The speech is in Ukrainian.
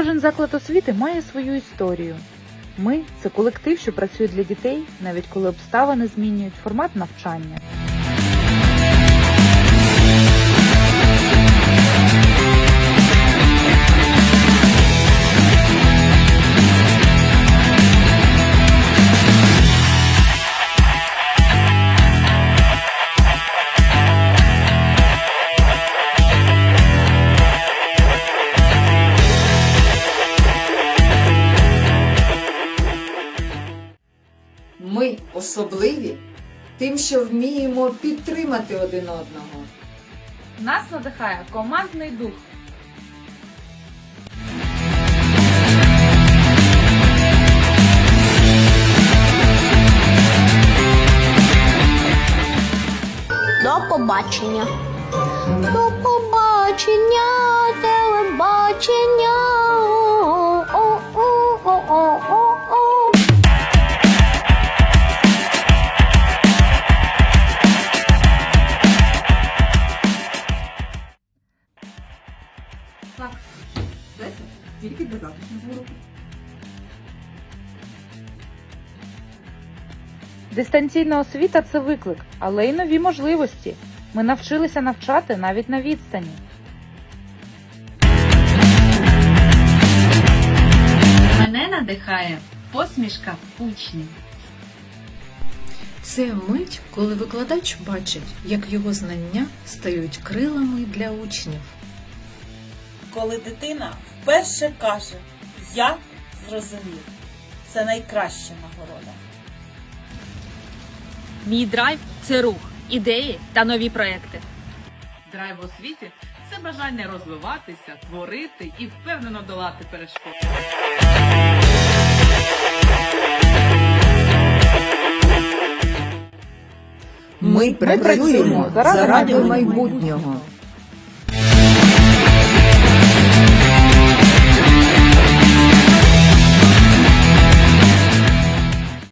Кожен заклад освіти має свою історію. Ми це колектив, що працює для дітей, навіть коли обставини змінюють формат навчання. Ми особливі тим, що вміємо підтримати один одного. Нас надихає командний дух. До побачення. До побачення, телебачення. Так, все це тільки для завтрашнього уроку. Дистанційна освіта це виклик, але й нові можливості. Ми навчилися навчати навіть на відстані. Мене надихає посмішка учнів. Це мить, коли викладач бачить, як його знання стають крилами для учнів. Коли дитина вперше каже Я зрозумів. Це найкраща нагорода. Мій драйв це рух, ідеї та нові проекти. Драйв в освіті це бажання розвиватися, творити і впевнено долати перешкоди. Ми працюємо заради майбутнього.